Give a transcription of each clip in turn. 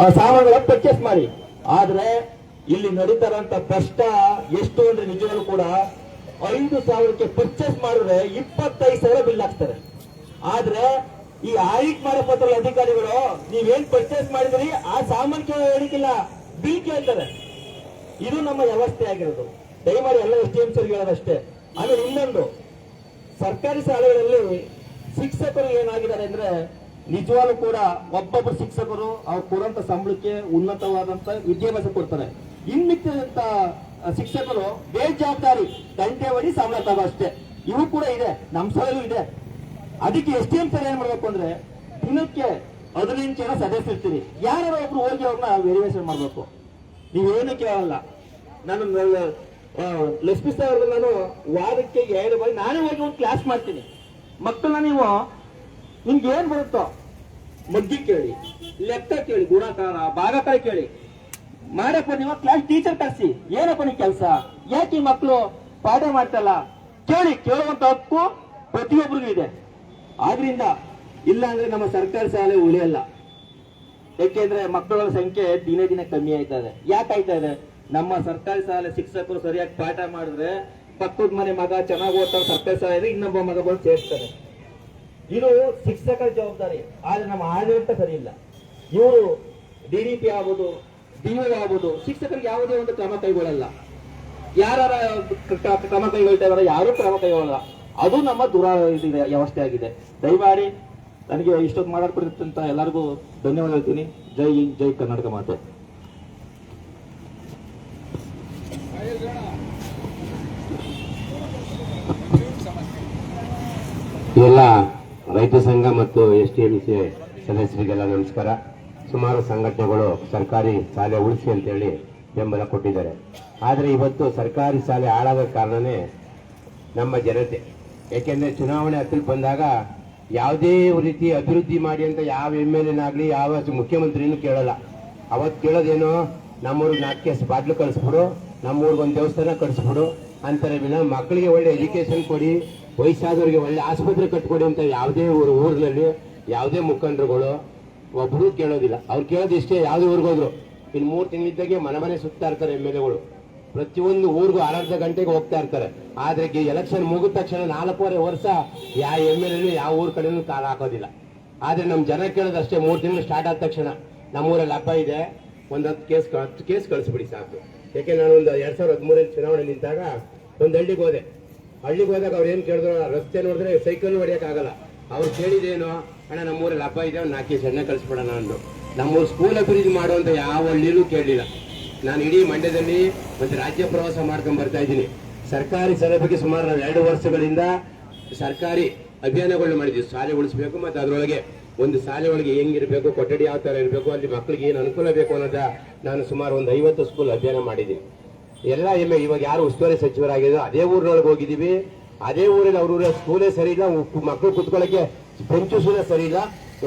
ಆ ಸಾಮಾನುಗಳ ಪರ್ಚೇಸ್ ಮಾಡಿ. ಆದ್ರೆ ಇಲ್ಲಿ ನಡೀತಾರಂತ ಕಷ್ಟ ಎಷ್ಟು ಅಂದ್ರೆ ನಿಜವಾಗ್ಲೂ ಕೂಡ ಐದು ಸಾವಿರಕ್ಕೆ ಪರ್ಚೇಸ್ ಮಾಡಿದ್ರೆ ಇಪ್ಪತ್ತೈದು ಸಾವಿರ ಬಿಲ್ ಹಾಕ್ತಾರೆ ಆದ್ರೆ ಈ ಆಡಿಟ್ ಮಾಡೋ ಪತ್ರ ಅಧಿಕಾರಿಗಳು ನೀವೇನ್ ಪರ್ಚೇಸ್ ಮಾಡಿದ್ರಿ, ಆ ಸಾಮಾನು ಹೇಳಿಕಿಲ್ಲ ಬಿಲ್ ಕೇಳ್ತಾರೆ. ಇದು ನಮ್ಮ ವ್ಯವಸ್ಥೆ ಆಗಿರೋದು. ದಯಮಾಡಿ ಎಲ್ಲ ಎಸ್ ಡಿ ಎಂ ಸರ್ ಹೇಳೋದಷ್ಟೇ. ಆಮೇಲೆ ಇನ್ನೊಂದು, ಸರ್ಕಾರಿ ಶಾಲೆಗಳಲ್ಲಿ ಶಿಕ್ಷಕರು ಏನಾಗಿದ್ದಾರೆ ಅಂದ್ರೆ ನಿಜವಾಗ್ಲೂ ಕೂಡ ಒಬ್ಬೊಬ್ಬರು ಶಿಕ್ಷಕರು ಅವ್ರು ಕೊಡುವಂತ ಸಂಬಳಕ್ಕೆ ಉನ್ನತವಾದಂತ ವಿದ್ಯಾಭ್ಯಾಸ ಕೊಡ್ತಾರೆ. ಇನ್ನಿಕ್ಕಿದಂತ ಶಿಕ್ಷಕರು ಬೇಜವಾಬ್ದಾರಿ ಗಂಟೆ ಹೊಡಿ ಸಂಬಳ ತಗೋ ಅಷ್ಟೇ. ಇವು ಕೂಡ ಇದೆ ನಮ್ಮ ಸಲೂ ಇದೆ. ಅದಕ್ಕೆ ಎಸ್ ಟಿ ಎಂ ಸರ್ ಏನ್ ಮಾಡ್ಬೇಕು ಅಂದ್ರೆ, ದಿನಕ್ಕೆ ಹದಿನೆಂಟು ಜನ ಸದಸ್ಯ ಇರ್ತೀರಿ. ಯಾರು ಒಬ್ರು ಹೋಗಿ ಅವ್ರನ್ನ ವೆರಿಫಿಕೇಶನ್ ಮಾಡ್ಬೇಕು. ನೀವೇನು ಕೇಳಲ್ಲ. ನಾನು ಲಕ್ಷ್ಮಿ ಸರ್ ನಾನು ವಾರಕ್ಕೆ ಎರಡು ಬಾರಿ ನಾನೇ ಹೋಗಿ ಒಂದು ಕ್ಲಾಸ್ ಮಾಡ್ತೀನಿ. ಮಕ್ಕಳನ್ನ ನೀವು, ನಿಮ್ಗೆ ಏನ್ ಬರುತ್ತೋ ಮಗ್ಗಿ ಕೇಳಿ, ಲೆಕ್ಕ ಕೇಳಿ, ಗುಣಾಕಾರ ಭಾಗಕಾರ ಕೇಳಿ. ಮಾಡಪ್ಪ ನೀವು ಕ್ಲಾಸ್ ಟೀಚರ್ ಕರೆಸಿ ಏನಪ್ಪ ನೀವು ಕೆಲಸ? ಯಾಕೆ ಈ ಮಕ್ಕಳು ಪಾಠ ಮಾಡ್ತಲ್ಲ? ಕೇಳಿ, ಕೇಳುವಂತ ಹಕ್ಕು ಪ್ರತಿಯೊಬ್ಬರಿಗೂ ಇದೆ. ಆದ್ರಿಂದ, ಇಲ್ಲ ಅಂದ್ರೆ ನಮ್ಮ ಸರ್ಕಾರಿ ಶಾಲೆ ಉಳಿಯಲ್ಲ ಯಾಕೆಂದ್ರೆ ಮಕ್ಕಳ ಸಂಖ್ಯೆ ದಿನೇ ದಿನೇ ಕಮ್ಮಿ ಆಯ್ತಾ ಇದೆ. ಯಾಕೆ ಆಯ್ತಾ ಇದೆ? ನಮ್ಮ ಸರ್ಕಾರಿ ಶಾಲೆ ಶಿಕ್ಷಕರು ಸರಿಯಾಗಿ ಪಾಠ ಮಾಡಿದ್ರೆ ಪಕ್ಕದ ಮನೆ ಮಗ ಚೆನ್ನಾಗಿ ಓದ್ತಾನೆ, ಸರ್ಕಾರಿ ಶಾಲೆ ಇನ್ನೊಬ್ಬ ಮಗ ಬಂದು ಸೇರ್ತಾರೆ ಇದು ಶಿಕ್ಷಕರ ಜವಾಬ್ದಾರಿ. ಆದ್ರೆ ನಮ್ಮ ಆಡಳಿತ ಸರಿ ಇಲ್ಲ ಇವರು ಡಿ ಡಿ ಪಿ ಆಗ್ಬೋದು ಡಿಒ ಆಗ್ಬೋದು ಶಿಕ್ಷಕರಿಗೆ ಯಾವುದೇ ಒಂದು ಕ್ರಮ ಕೈಗೊಳ್ಳಲ್ಲ. ಯಾರ ಕ್ರಮ ಕೈಗೊಳ್ತಾ ಇದಾರೆ ಯಾರು ಕ್ರಮ ಕೈಗೊಳ್ಳಲ್ಲ. ಅದು ನಮ್ಮ ದುರ ವ್ಯವಸ್ಥೆ ಆಗಿದೆ. ದಯಮಾಡಿ ನನಗೆ ಇಷ್ಟೊತ್ತು ಮಾತಾಡ್ಕೊಡಿರ್ತಂತ ಎಲ್ಲರಿಗೂ ಧನ್ಯವಾದ ಹೇಳ್ತೀನಿ. ಜೈ ಹಿಂದ್, ಜೈ ಕರ್ನಾಟಕ ಮಾತೆ ಎಲ್ಲ ರೈತ ಸಂಘ ಮತ್ತು ಎಸ್ ಟಿ ಎಂ ಸಿ ಸದಸ್ಯರಿಗೆಲ್ಲ ನಮಸ್ಕಾರ. ಸುಮಾರು ಸಂಘಟನೆಗಳು ಸರ್ಕಾರಿ ಶಾಲೆ ಉಳಿಸಿ ಅಂತೇಳಿ ಬೆಂಬಲ ಕೊಟ್ಟಿದ್ದಾರೆ. ಆದರೆ ಇವತ್ತು ಸರ್ಕಾರಿ ಶಾಲೆ ಹಾಳಾದ ಕಾರಣನೇ ನಮ್ಮ ಜನತೆ. ಏಕೆಂದರೆ ಚುನಾವಣೆ ಹತ್ತಿರ ಬಂದಾಗ ಯಾವುದೇ ರೀತಿ ಅಭಿವೃದ್ಧಿ ಮಾಡಿ ಅಂತ ಯಾವ ಎಂ ಎಲ್ ಎನಾಗಲಿ ಯಾವ ಮುಖ್ಯಮಂತ್ರಿನೂ ಕೇಳಲ್ಲ. ಅವತ್ತು ಕೇಳೋದೇನು, ನಮ್ಮೂರಿಗೆ ನಾಲ್ಕು ಕೆಸ್ ಬಾಟ್ಲು ಕಳಿಸ್ಬಿಡು, ನಮ್ಮೂರಿಗೆ ಒಂದು ದೇವಸ್ಥಾನ ಕಳಿಸ್ಬಿಡು, ಅಂತಾರೆ ವಿನ ಮಕ್ಕಳಿಗೆ ಒಳ್ಳೆ ಎಜುಕೇಶನ್ ಕೊಡಿ ವಯಸ್ಸಾದವರಿಗೆ ಒಳ್ಳೆ ಆಸ್ಪತ್ರೆ ಕಟ್ಕೊಡಿ ಅಂತ ಯಾವುದೇ ಊರು ಊರಿನಲ್ಲಿ ಯಾವುದೇ ಮುಖಂಡರುಗಳು ಒಬ್ಬರು ಕೇಳೋದಿಲ್ಲ. ಅವ್ರು ಕೇಳೋದು ಇಷ್ಟೇ, ಯಾವುದೇ ಊರಿಗೆ ಹೋದ್ರು. ಇನ್ನು ಮೂರು ತಿಂಗಳಿದ್ದಾಗೆ ಮನೆ ಮನೆ ಸುತ್ತಾ ಇರ್ತಾರೆ ಎಂ ಎಲ್ ಎಗಳು. ಪ್ರತಿಯೊಂದು ಊರಿಗೂ ಅರ್ಧ ಗಂಟೆಗೆ ಹೋಗ್ತಾ ಇರ್ತಾರೆ. ಆದ್ರೆ ಎಲೆಕ್ಷನ್ ಮುಗಿದ ತಕ್ಷಣ ನಾಲ್ಕೂವರೆ ವರ್ಷ ಯಾವ ಎಂ ಎಲ್ ಎ ಯಾವ ಊರ ಕಡೆನೂ ಕಾಲ ಹಾಕೋದಿಲ್ಲ. ಆದ್ರೆ ನಮ್ಮ ಜನ ಕೇಳೋದಷ್ಟೇ ಮೂರು ತಿಂಗಳು ಸ್ಟಾರ್ಟ್ ಆದ ತಕ್ಷಣ ನಮ್ಮೂರಲ್ಲಿ ಹಬ್ಬ ಇದೆ. ಒಂದು ಹತ್ತು ಕೇಸ್ ಹತ್ತು ಕೇಸ್ ಕಳಿಸ್ಬಿಡಿ ಸಾಕು. ಯಾಕೆ ನಾನು ಒಂದು ಎರಡು ಸಾವಿರದ ಹದಿಮೂರಲ್ಲಿ ಚುನಾವಣೆ ನಿಂತಾಗ ಒಂದು ಹಳ್ಳಿಗೆ ಹೋದೆ. ಹಳ್ಳಿಗೆ ಹೋದಾಗ ಅವ್ರು ಏನು ಕೇಳಿದ್ರು ರಸ್ತೆ ನೋಡಿದ್ರೆ ಸೈಕಲ್ ಹೊಡಿಯೋಕ್ಕಾಗಲ್ಲ. ಅವ್ರು ಕೇಳಿದೇನು ಅಣ್ಣ, ನಮ್ಮೂರಲ್ಲಿ ಹಬ್ಬ ಇದೆ ಅವ್ನು ನಾಲ್ಕೇ ಸಣ್ಣ ಕಳಿಸ್ಬಿಡೋಣ ಅಂದು ನಮ್ಮೂರು ಸ್ಕೂಲ್ ಅಭಿವೃದ್ಧಿ ಮಾಡುವಂತ ಯಾವ ಹಳ್ಳಿಲೂ ಕೇಳಲಿಲ್ಲ. ನಾನು ಇಡೀ ಮಂಡ್ಯದಲ್ಲಿ ಒಂದು ರಾಜ್ಯ ಪ್ರವಾಸ ಮಾಡ್ಕೊಂಡು ಬರ್ತಾ ಇದ್ದೀನಿ. ಸರ್ಕಾರಿ ಸೌಲಭ್ಯಕ್ಕೆ ಸುಮಾರು ನಾವು ಎರಡು ವರ್ಷಗಳಿಂದ ಸರ್ಕಾರಿ ಅಭಿಯಾನಗಳನ್ನ ಮಾಡಿದ್ವಿ. ಶಾಲೆ ಉಳಿಸ್ಬೇಕು ಮತ್ತು ಅದರೊಳಗೆ ಒಂದು ಶಾಲೆ ಒಳಗೆ ಹೆಂಗಿರಬೇಕು, ಕೊಠಡಿ ಯಾವ ಥರ ಇರಬೇಕು, ಅಲ್ಲಿ ಮಕ್ಕಳಿಗೆ ಏನು ಅನುಕೂಲ ಬೇಕು ಅನ್ನೋದ ನಾನು ಸುಮಾರು ಒಂದು ಐವತ್ತು ಸ್ಕೂಲ್ ಅಭಿಯಾನ ಮಾಡಿದ್ದೀನಿ. ಎಲ್ಲ ಎಮ್ಮೆ ಇವಾಗ ಯಾರು ಉಸ್ತುವಾರಿ ಸಚಿವರಾಗಿದ್ರು ಅದೇ ಊರಿನೊಳಗೆ ಹೋಗಿದ್ದೀವಿ. ಅದೇ ಊರಿನ ಅವ್ರ ಸ್ಕೂಲೇ ಸರಿ ಇಲ್ಲ ಮಕ್ಕಳು ಕುತ್ಕೊಳ್ಳೋಕೆ ಬೆಂಚು ಸುದ ಸರಿ ಇಲ್ಲ,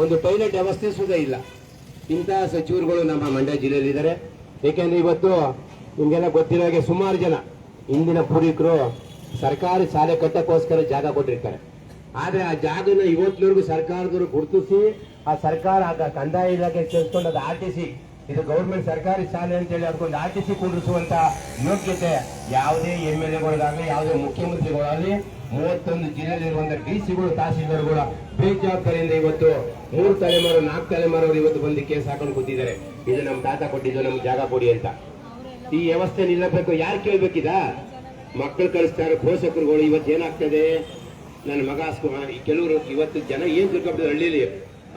ಒಂದು ಟಾಯ್ಲೆಟ್ ವ್ಯವಸ್ಥೆ ಸುದ ಇಲ್ಲ. ಇಂತಹ ಸಚಿವರುಗಳು ನಮ್ಮ ಮಂಡ್ಯ ಜಿಲ್ಲೆಯಲ್ಲಿ ಇದ್ದಾರೆ ಏಕೆಂದ್ರೆ ಇವತ್ತು ನಿಮಗೆಲ್ಲ ಗೊತ್ತಿರೋ ಹಾಗೆ ಸುಮಾರು ಜನ ಇಂದಿನ ಪೂರ್ವಿಕರು ಸರ್ಕಾರಿ ಶಾಲೆ ಕಟ್ಟಕ್ಕೋಸ್ಕರ ಜಾಗ ಕೊಟ್ಟಿರ್ತಾರೆ. ಆದರೆ ಆ ಜಾಗನ ಇವತ್ತಿನವರೆಗೂ ಸರ್ಕಾರದವರು ಗುರುತಿಸಿ, ಆ ಸರ್ಕಾರ ಆಗ ಕಂದಾಯ ಇಲಾಖೆ ಸೇರಿಸ್ಕೊಂಡು ಅದು ಆರ್ ಟಿ ಸಿ ಇದು ಗೌರ್ಮೆಂಟ್ ಸರ್ಕಾರಿ ಶಾಲೆ ಅಂತೇಳಿ ಅದಕ್ಕೊಂದು ಆರ್ ಟಿ ಸಿ ಕೂಡಿಸುವಂತ ಯೋಗ್ಯತೆ ಯಾವುದೇ ಎಂ ಎಲ್ ಎಗಳಿಗಾಗಲಿ ಯಾವುದೇ ಮುಖ್ಯಮಂತ್ರಿಗಳಾಗಲಿ, ಮೂವತ್ತೊಂದು ಜಿಲ್ಲೆಯಲ್ಲಿರುವಂತಹ ಡಿ ಸಿಗಳು ತಹಸೀಲ್ದಾರ್ಗಳ ಬೇಜವಾಬ್ದಾರಿಯಿಂದ ಇವತ್ತು ಮೂರು ತಲೆಮಾರು, ನಾಲ್ಕು ತಲೆಮಾರವರು ಇವತ್ತು ಬಂದು ಕೇಸ್ ಹಾಕೊಂಡು ಕೂತಿದ್ದಾರೆ. ಇದು ನಮ್ಮ ತಾತ ಕೊಟ್ಟಿದ್ದು, ನಮ್ಗೆ ಜಾಗ ಕೊಡಿ ಅಂತ. ಈ ವ್ಯವಸ್ಥೆ ನಿಲ್ಲಬೇಕು, ಯಾರು ಕೇಳ್ಬೇಕಿದ? ಮಕ್ಕಳು ಕಳಿಸ್ತಾರೆ, ಪೋಷಕರುಗಳು, ಇವತ್ತು ಏನಾಗ್ತದೆ? ನನ್ನ ಮಗ ಕೆಲವರು ಇವತ್ತು ಜನ ಏನ್ ತಿಳ್ಕೊಬಿಟ್ಟು ಹಳ್ಳಿಲಿ.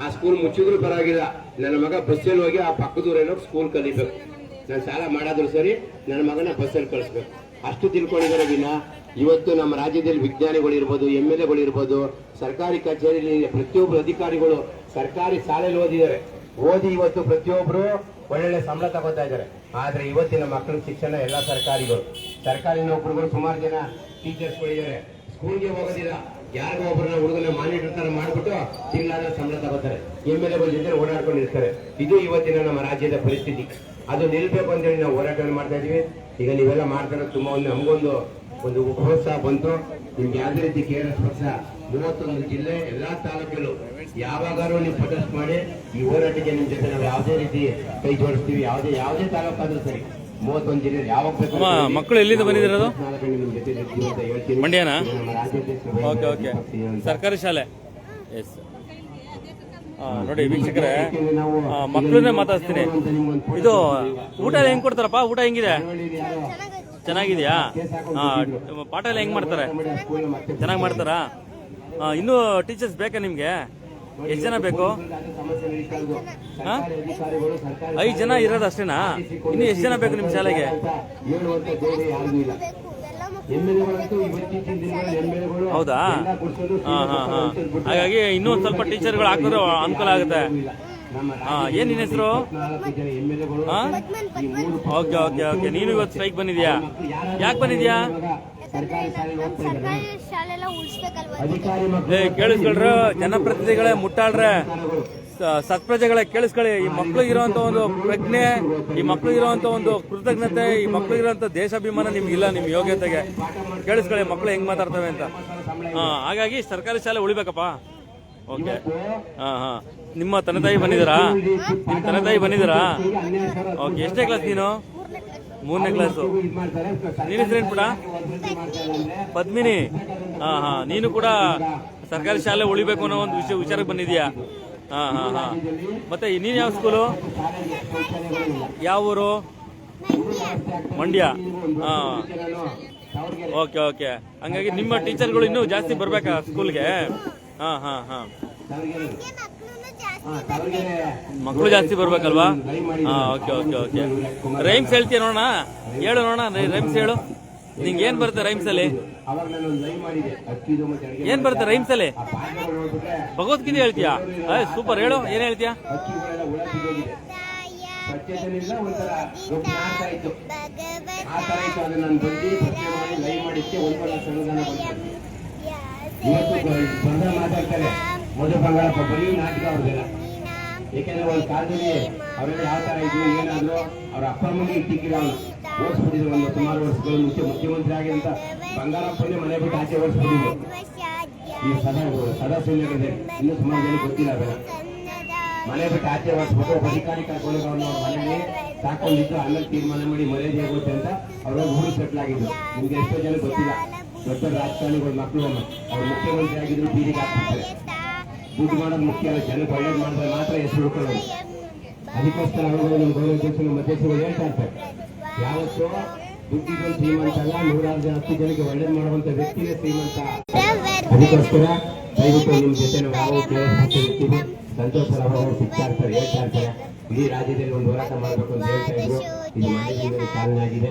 ಆ ಸ್ಕೂಲ್ ಮುಚ್ಚಿದ್ರು ಪರವಾಗಿಲ್ಲ. ನನ್ನ ಮಗ ಬಸ್ಸಲ್ಲಿ ಹೋಗಿ ಆ ಪಕ್ಕದೂರೇನೋ ಸ್ಕೂಲ್ ಕಲಿಬೇಕು. ನಾನು ಸಾಲ ಮಾಡಾದ್ರು ಸರಿ, ನನ್ನ ಮಗನ ಬಸ್ಸಲ್ಲಿ ಕಳಿಸ್ಬೇಕು. ಅಷ್ಟು ತಿಳ್ಕೊಂಡಿದ್ದಾರೆ ದಿನ ಇವತ್ತು ನಮ್ಮ ರಾಜ್ಯದಲ್ಲಿ ವಿಜ್ಞಾನಿಗಳು ಇರ್ಬೋದು ಎಂ ಎಲ್ ಎಗಳಿರ್ಬೋದು ಸರ್ಕಾರಿ ಕಚೇರಿಯಲ್ಲಿ ಪ್ರತಿಯೊಬ್ಬರು ಅಧಿಕಾರಿಗಳು ಸರ್ಕಾರಿ ಶಾಲೆಯಲ್ಲಿ ಓದಿದ್ದಾರೆ. ಓದಿ ಇವತ್ತು ಪ್ರತಿಯೊಬ್ಬರು ಒಳ್ಳೊಳ್ಳೆ ಸಂಬಳ ತಗೋತಾ ಇದ್ದಾರೆ. ಆದರೆ ಇವತ್ತಿನ ಮಕ್ಕಳ ಶಿಕ್ಷಣ ಎಲ್ಲ ಸರ್ಕಾರಿಗಳು. ಸರ್ಕಾರಿ ನೌಕರಿಗಳು ಸುಮಾರು ಜನ ಟೀಚರ್ಸ್ಗಳಿದ್ದಾರೆ ಸ್ಕೂಲ್ಗೆ ಹೋಗೋದಿಲ್ಲ. ಯಾರಿಗೋ ಒಬ್ಬರನ್ನ ಹುಡುಗನ ಮಾನಿಟರ್ ತರ ಮಾಡ್ಬಿಟ್ಟು ತಿಂಗಳಾದ ಸಂಬಳ ತಗೋತಾರೆ ಎಂ ಎಲ್ ಎಗಳ ಜೊತೆ ಓಡಾಡ್ಕೊಂಡಿರ್ತಾರೆ. ಇದು ಇವತ್ತಿನ ನಮ್ಮ ರಾಜ್ಯದ ಪರಿಸ್ಥಿತಿ. ಅದು ನಿಲ್ಬೇಕು ಅಂತೇಳಿ ನಾವು ಹೋರಾಟವನ್ನು ಮಾಡ್ತಾ ಇದೀವಿ ಈಗ ನೀವೆಲ್ಲ ಮಾಡ್ತಾರೆ ತುಂಬಾ ಒಂದು ನಮಗೊಂದು ಒಂದು ಪ್ರೋತ್ಸಾಹ ಬಂತು. ನಿಮ್ಗೆ ಯಾವುದೇ ರೀತಿ ಕೆ ಪಕ್ಷ ಮೂವತ್ತೊಂದು ಜಿಲ್ಲೆ ಎಲ್ಲಾ ತಾಲೂಕುಗಳು ಯಾವಾಗಾರು ನೀವು ಪ್ರೊಟೆಸ್ಟ್ ಮಾಡಿ ಈ ಹೋರಾಟಕ್ಕೆ ನಿಮ್ ಜೊತೆ ನಾವು ಯಾವುದೇ ರೀತಿ ಕೈ ಜೋಡಿಸ್ತೀವಿ. ಯಾವುದೇ ಯಾವುದೇ ತಾಲೂಕಾದ್ರೂ ಸರಿ. ಮೂವತ್ತೊಂದು ಜಿಲ್ಲೆ ಯಾವಾಗ. ಮಕ್ಕಳು ಎಲ್ಲಿಂದ ಬಂದಿದ್ದೀರದು? ಮಂಡ್ಯನಾ? Okay okay. ಸರ್ಕಾರಿ ಶಾಲೆ? ಎಸ್ ನೋಡಿ ವೀಕ್ಷಕರೇ ಮಕ್ಕಳನ್ನೇ ಮಾತಾಡ್ತೀನಿ ಇದು ಊಟ ಎಲ್ಲ ಹೆಂಗ್ ಕೊಡ್ತಾರಪ್ಪ? ಊಟ ಹೆಂಗಿದೆ? ಚೆನ್ನಾಗಿದೆಯಾ? ಪಾಠ ಎಲ್ಲ ಹೆಂಗ್ ಮಾಡ್ತಾರೆ? ಚೆನ್ನಾಗಿ ಮಾಡ್ತಾರಾ. ಇನ್ನೂ ಟೀಚರ್ಸ್ ಬೇಕಾ ನಿಮ್ಗೆ? ಎಷ್ಟು ಜನ ಬೇಕು? ಐದು ಜನ ಇರೋದು ಅಷ್ಟೇನಾ? ಇನ್ನು ಎಷ್ಟು ಜನ ಬೇಕು ನಿಮ್ಮ ಶಾಲೆಗೆ? ಹೌದಾ? ಹಾಂ, ಹಾ ಹಾ. ಹಾಗಾಗಿ ಇನ್ನೂ ಸ್ವಲ್ಪ ಟೀಚರ್ಗಳು ಹಾಕಿದ್ರೆ ಅನುಕೂಲ ಆಗುತ್ತೆ. ಏನ್ ನಿನ್ ಹೆಸರು? Okay okay okay. ನೀನು ಇವತ್ತು ಸ್ಟ್ರೈಕ್ ಬಂದಿದ್ಯಾ? ಯಾಕೆ ಬಂದಿದ್ಯಾ? ಏ ಮಕ್ಕಳು ಕೇಳಿಸ್ಕೊಳ್ರ. ಜನಪ್ರತಿನಿಧಿಗಳೇ ಮುಟ್ಟಾಳ್ರೆ. ಸ- ಸತ್ಪ್ರಜೆಗಳೇ ಕೇಳಿಸ್ಕೊಳ್ಳಿ. ಈ ಮಕ್ಳು ಇರುವಂತ ಒಂದು ಪ್ರಜ್ಞೆ ಈ ಮಕ್ಳು ಇರುವಂತ ಒಂದು ಕೃತಜ್ಞತೆ ಈ ಮಕ್ಳು ದೇಶಾಭಿಮಾನ ದೇಶಾಭಿಮಾನ ನಿಮ್ಗಿಲ್ಲ ನಿಮ್ ಯೋಗ್ಯತೆಗೆ. ಕೇಳಿಸ್ಕೊಳ್ಳಿ ಮಕ್ಳು ಹೆಂಗ್ ಮಾತಾಡ್ತವೆ ಅಂತ. ಹಾ ಹಾಗಾಗಿ ಸರ್ಕಾರಿ ಶಾಲೆ ಉಳಿಬೇಕಪ್ಪ. ಓಕೆ. ಹಾ ಹಾ. ನಿಮ್ಮ ತಂದೆ ತಾಯಿ ಬಂದಿದ್ದೀರಾ? ನಿಮ್ಮ ತಂದೆ ತಾಯಿ ಬಂದಿದ್ದೀರಾ? ಓಕೆ ಎಷ್ಟನೇ ಕ್ಲಾಸ್ ನೀನು? ಮೂರನೇ ಕ್ಲಾಸು ನೀನು ಹೆಸರೇನು ಕೂಡ ಪದ್ಮಿನಿ. ಹಾ ಹಾ, ನೀನು ಕೂಡ ಸರ್ಕಾರಿ ಶಾಲೆ ಉಳಿಬೇಕು ಅನ್ನೋ ಒಂದು ವಿಷಯ ವಿಚಾರಕ್ಕೆ ಬಂದಿದ್ಯಾ ಹಾ ಹಾ, ಹಾಂ. ಮತ್ತೆ ನೀನು ಯಾವ ಸ್ಕೂಲು ಯಾವ ಊರು? ಮಂಡ್ಯ. ಹಾಂ. ಓಕೆ ಓಕೆ ಹಂಗಾಗಿ ನಿಮ್ಮ ಟೀಚರ್ಗಳು ಇನ್ನೂ ಜಾಸ್ತಿ ಬರ್ಬೇಕಾ ಸ್ಕೂಲ್ಗೆ ಹಾ ಹಾ ಹಾ. ಮಕ್ಕಳು ಜಾಸ್ತಿ ಬರ್ಬೇಕಲ್ವಾ? ಹಾ ಓಕೆ ಓಕೆ ಓಕೆ. ರೈಮ್ಸ್ ಹೇಳ್ತೀಯ ನೋಡೋಣ? ಹೇಳು ನೋಡೋಣ ರೈಮ್ಸ್ ಹೇಳು. ನಿಂಗೆ ಏನ್ ಬರುತ್ತೆ ರೈಮ್ಸ್ ಅಲ್ಲಿ ಏನ್ ಬರುತ್ತೆ ರೈಮ್ಸ್ ಅಲ್ಲಿ ಭಗವದ್ಗೀತೆ ಹೇಳ್ತೀಯಾ? ಸೂಪರ್ ಹೇಳು ಏನ್ ಹೇಳ್ತೀಯಾ? ಇವತ್ತು ಬಂದ ಮಾತಾಡ್ತಾರೆ. ಮೊದಲು ಬಂಗಾಳಪ್ಪ ಬರೀ ನಾಟಕ ಅವ್ರದ್ದೆಲ್ಲ. ಏಕೆಂದ್ರೆ ಒಂದು ಕಾಲದಲ್ಲಿ ಅವರೆಲ್ಲ ಯಾವ ತರ ಇದ್ರು, ಏನಾದ್ರು, ಅವ್ರ ಅಪ್ಪ ಅಮ್ಮಗೆ ಇಟ್ಟಿಕ್ಕಿರೋ ಓಡಿಸ್ಬಿಟ್ಟಿದ್ರು ಒಂದು ಸುಮಾರು ವರ್ಷಗಳ ಮುಂಚೆ ಮುಖ್ಯಮಂತ್ರಿ ಆಗಿದ್ದಂತ ಬಂಗಾರಪ್ಪನೇ ಮನೆ ಬಿಟ್ಟು ಆಚೆ ಓಡಿಸ್ಬಿಟ್ಟಿದ್ರು. ಈ ಸದಾ ಸದಾ ಸುಳ್ಳಿಗಳಿದೆ ಇನ್ನೂ ಸುಮಾರು ಜನ ಗೊತ್ತಿಲ್ಲ ಅವೆಲ್ಲ ಮನೆ ಬಿಟ್ಟು ಆಚೆ ಓಡಿಸ್ಬಿಟ್ಟು ಅಧಿಕಾರಿ ಕರ್ಕೊಂಡು ಅವ್ರನ್ನ ಅವ್ರ ಸಾಕೊಂಡಿದ್ದು, ಆಮೇಲೆ ತೀರ್ಮಾನ ಮಾಡಿ ಮನೆ ಆಗುತ್ತೆ ಅಂತ ಅವರ ಊರು ಸೆಟ್ಲ್ ಆಗಿದ್ರು. ನಿಮ್ಗೆ ಎಷ್ಟೋ ಜನ ಗೊತ್ತಿಲ್ಲ. ದೊಡ್ಡ ರಾಜಕಾರಣಿಗಳು, ಮಕ್ಕಳು, ಅವ್ರು ಮುಖ್ಯಮಂತ್ರಿ ಆಗಿದ್ರು ಬೀದಿಗೆ ಹಾಕ್ಬಿಡ್ತಾರೆ ದುಡ್ಡು ಮಾಡೋದು ಮುಖ್ಯ ಅಲ್ಲ ಜನಕ್ಕೆ ಒಳ್ಳೇದು ಮಾಡಿದ್ರೆ ಮಾತ್ರ ಹೆಸರು ಹುಡ್ಕೊಳ್ಳೋದು ಅದಕ್ಕೋಸ್ಕರ ಅವರು ನಮ್ಮ ನಮ್ಮ ಅಧ್ಯಕ್ಷರು ಹೇಳ್ತಾ ಇರ್ತಾರೆ. ಯಾವತ್ತೂ ದುಡ್ಡಿದ್ದು ಶ್ರೀಮಂತ ಅಲ್ಲ ನೂರಾರು ಜನ, ಹತ್ತು ಜನಕ್ಕೆ ಒಳ್ಳೇದು ಮಾಡುವಂತ ವ್ಯಕ್ತಿನೇ ಶ್ರೀಮಂತ. ಅದಕ್ಕೋಸ್ಕರ ದಯವಿಟ್ಟು ನಿಮ್ಮ ಜೊತೆ ನಾವು ಯಾವ ಸಂತೋಷ ಅವರು ಸಿಗ್ತಾ ಇರ್ತಾರೆ, ಹೇಳ್ತಾ ಇರ್ತಾರೆ. ಇಡೀ ರಾಜ್ಯದಲ್ಲಿ ಒಂದು ಹೋರಾಟ ಮಾಡಬೇಕು ಅಂತ ಹೇಳ್ತಾ ಇದ್ರು. ಇದು ಮಾಡಿದ ಕಾರಣ ಆಗಿದೆ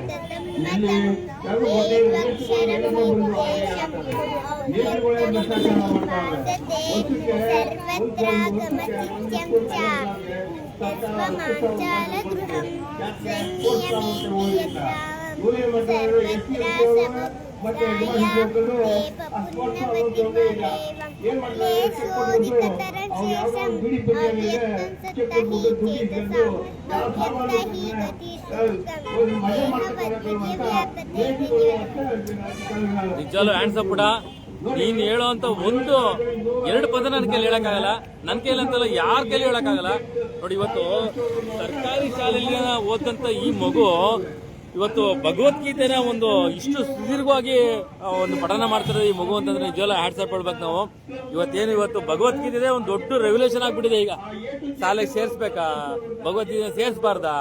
सर्वत्र गमतित्यं च स्वमाञ्चालगृहं संनियमेति यत्राहं सर्वत्र समुद्रायां देवपुण्यमतिमदेवं लेशोदिततरं ಹ್ಯಾಂಡ್ಸ್ ಅಪ್ ಕೂಡ ನೀನ್ ಹೇಳೋಂತ ಒಂದು, ಎರಡು ಪದ ನನ್ನ ಕೈಲಿ ಹೇಳಕ್ಕಾಗಲ್ಲ. ನನ್ನ ಕೈಲಿ ಅಂತಲ್ಲ ಯಾರ ಕೈಲಿ ಹೇಳಕ್ಕಾಗಲ್ಲ. ನೋಡಿ, ಇವತ್ತು ಸರ್ಕಾರಿ ಶಾಲೆಯಲ್ಲಿ ಓದಂತ ಈ ಮಗು ಇವತ್ತು ಭಗವದ್ಗೀತೆನ ಒಂದು ಇಷ್ಟು ಸುದೀರ್ಘವಾಗಿ ಒಂದು ಪಠನ ಮಾಡ್ತಾರೆ ಈ ಮಗು ಅಂತಂದ್ರೆ ನಿಜವಲ್ಲ ಹ್ಯಾಟ್ಸ್ ಅಪ್ ಹೇಳ್ಬೇಕು ನಾವು. ಇವತ್ತೇನು ಇವತ್ತು ಭಗವದ್ಗೀತೆ ಒಂದು ದೊಡ್ಡ ರೆವ್ಯುಲೇಷನ್ ಆಗ್ಬಿಟ್ಟಿದೆ ಈಗ. ಶಾಲೆಗೆ ಸೇರಿಸ್ಬೇಕಾ? ಭಗವದ್ಗೀತೆ ಸೇರ್ಸ್ಬಾರ್ದಾ?